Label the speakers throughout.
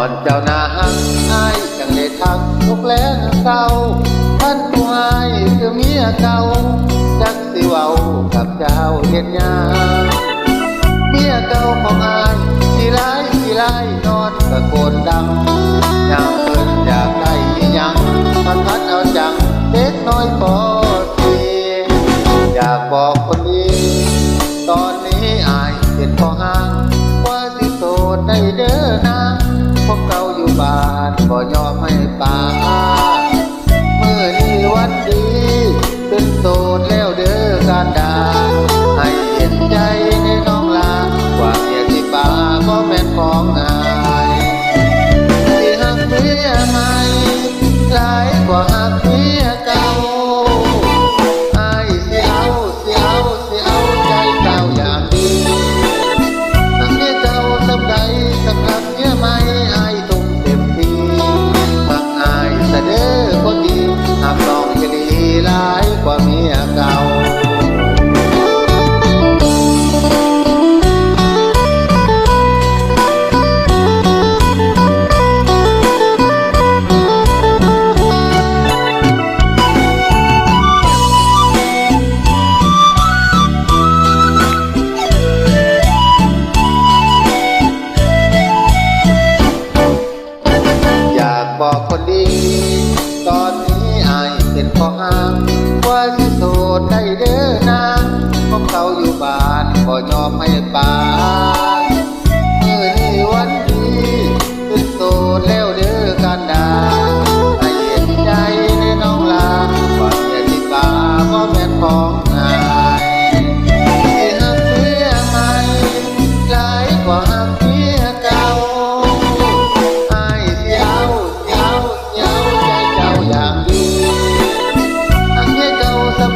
Speaker 1: อนเจ้านาหักอายจังได้ทักทุกแลงเศร้าท่านผู้อายคือเมียเก่าจักสิเว้ากับเจ้าเฮ็ดหยาง บ่ยอมให้ป่าเมื่อนี้วันดี เป็นโสดแล้วเด้อการดา ให้เห็นใจในน้องลาว่าเมียที่ป่าบ่แม่นของนายที่หักเมียใหม่หลายกว่าหักเมียเก่าอายสิเอาสิเอาสิเอาใจเก่าอย่างดีหักเมียเก่าสำใดสำหรับเมียใหม่อายต้องเต็ม ดีหลายกว่าเมียเก่าอยากบอกคนดีตอนนี้อาย เป็นพ่ออ้างว่าสิโสดได้เด้อนางของเขาอยู่บ้านก็ยอมให้ปานเมื่อนี้วันนี้เป็โสดแล้วเด้อกันดา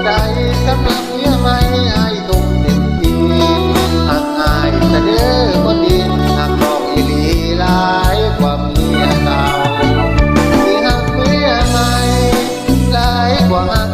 Speaker 1: ใจสำหรับเมียใม่ไอ้ตรงเต็มทีหักอเสนอคนดีหักน้องอีหลีลายกว่าเมียเก่ที่หักเมียใม่หลากว่าหัก